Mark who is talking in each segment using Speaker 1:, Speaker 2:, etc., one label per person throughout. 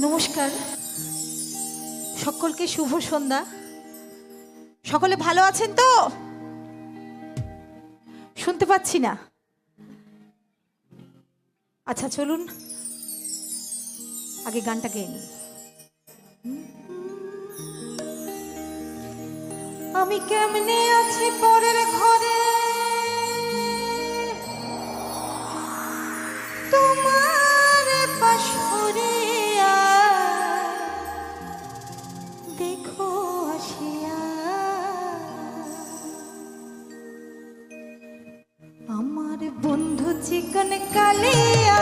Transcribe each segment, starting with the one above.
Speaker 1: নমস্কার। সকলকে শুভ সন্ধ্যা। সকলে ভালো আছেন তো? শুনতে পাচ্ছি না। আচ্ছা চলুন। আগে গানটা গেয়ে নিই। আমি কেমনে আছি পরের ঘরে? বন্ধু চিকন কালিয়া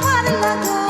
Speaker 1: what a luck.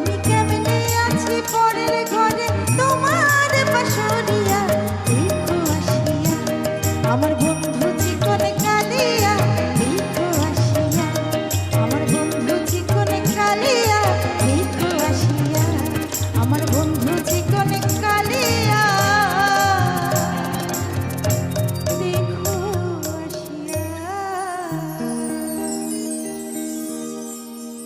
Speaker 1: mi